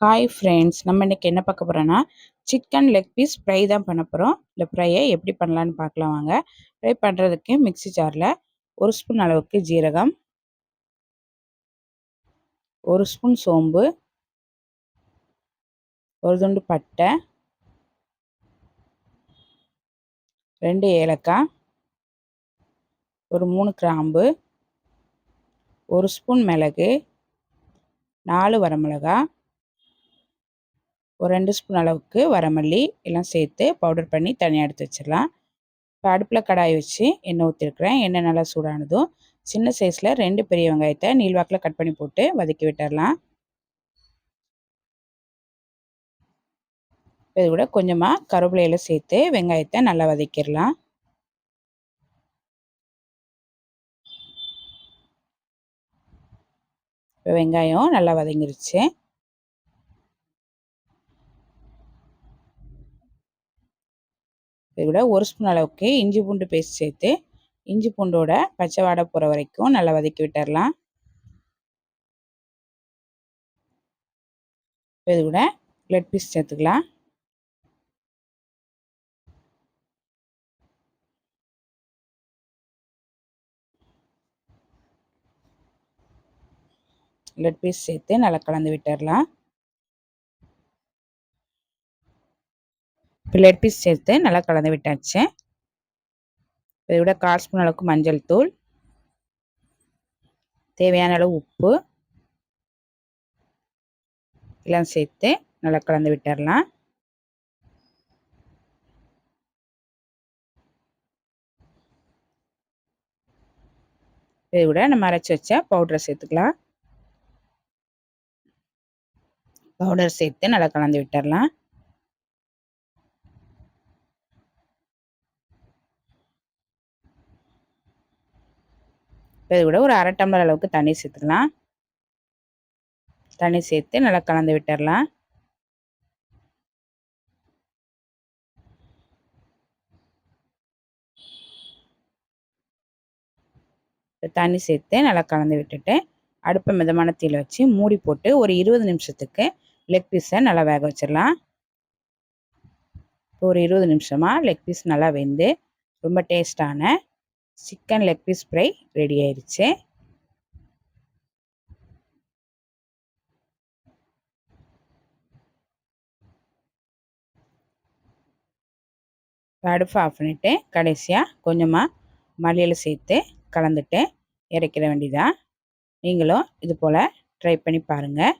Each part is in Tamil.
ஹாய் ஃப்ரெண்ட்ஸ் நம்ம இன்றைக்கி என்ன பார்க்க போகிறோன்னா சிக்கன் லெக் பீஸ் ஃப்ரை தான் பண்ண போகிறோம் இந்த ஃப்ரையை எப்படி பண்ணலான்னு பார்க்கலாம் வாங்க. ஃப்ரை பண்ணுறதுக்கு மிக்சி ஜாரில் ஒரு ஸ்பூன் அளவுக்கு ஜீரகம் ஒரு ஸ்பூன் சோம்பு ஒரு துண்டு பட்டை ரெண்டு ஏலக்காய் ஒரு மூணு கிராம்பு ஒரு ஸ்பூன் மிளகு நாலு வரமிளகாய் ஒரு ரெண்டு ஸ்பூன் அளவுக்கு வரமல்லி எல்லாம் சேர்த்து பவுடர் பண்ணி தனியாக எடுத்து வச்சிடலாம். இப்போ அடுப்பில் கடாய் வச்சு எண்ணெய் ஊற்றிருக்கிறேன் எண்ணெய் நல்லா சூடானதும் சின்ன சைஸில் ரெண்டு பெரிய வெங்காயத்தை நீள்வாக்கில் கட் பண்ணி போட்டு வதக்கி விட்டுடலாம். இது கூட கொஞ்சமாக கருவேப்பிலையில் சேர்த்து வெங்காயத்தை நல்லா வதக்கிடலாம். இப்போ வெங்காயம் நல்லா வதங்கிருச்சு. இது கூட ஒரு ஸ்பூன் அளவுக்கு இஞ்சி பூண்டு பேஸ்ட் சேர்த்து இஞ்சி பூண்டோட பச்சை வாடை போகிற வரைக்கும் நல்லா வதக்கி விட்டுடலாம் இது கூட லெட் பீஸ் சேர்த்துக்கலாம். லெட் பீஸ் சேர்த்து நல்லா கலந்து விட்டுடலாம் பிளேட் பீஸ் சேர்த்து நல்லா கலந்து விட்டாச்சு. இதை விட கால் ஸ்பூன் அளவுக்கு மஞ்சள் தூள். தேவையான அளவு உப்பு. எல்லாம் சேர்த்து நல்லா கலந்து விட்டுடலாம். இதை விட நம்ம அரைச்சி வச்ச பவுடரை சேர்த்துக்கலாம். பவுடர் சேர்த்து நல்லா கலந்து விட்டுடலாம். இப்போ இது கூட ஒரு அரை டம்ளர் அளவுக்கு தண்ணி சேர்த்துக்கலாம் தண்ணி சேர்த்து நல்லா கலந்து விட்டுடலாம். தண்ணி சேர்த்து நல்லா கலந்து விட்டுட்டு அடுப்பை மிதமான தீயில் வச்சு மூடி போட்டு ஒரு இருபது நிமிஷத்துக்கு லெக் பீஸை நல்லா வேக வச்சிடலாம். இப்போ ஒரு இருபது நிமிஷமாக லெக் பீஸ் நல்லா வெந்து ரொம்ப டேஸ்டான chicken leg piece fry ready ஆயிடுச்சு அடுப்பு ஆஃப் பண்ணிவிட்டு கடைசியாக கொஞ்சமாக மல்லியில் சேர்த்து கலந்துட்டு இறக்கிற வேண்டிதான் நீங்களும் இது போல் ட்ரை பண்ணி பாருங்கள்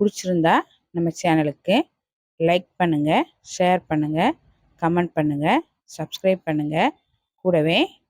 பிடிச்சிருந்தா நம்ம சேனலுக்கு லைக் பண்ணுங்கள் ஷேர் பண்ணுங்கள் கமெண்ட் பண்ணுங்கள் சப்ஸ்கிரைப் பண்ணுங்கள் கூடவே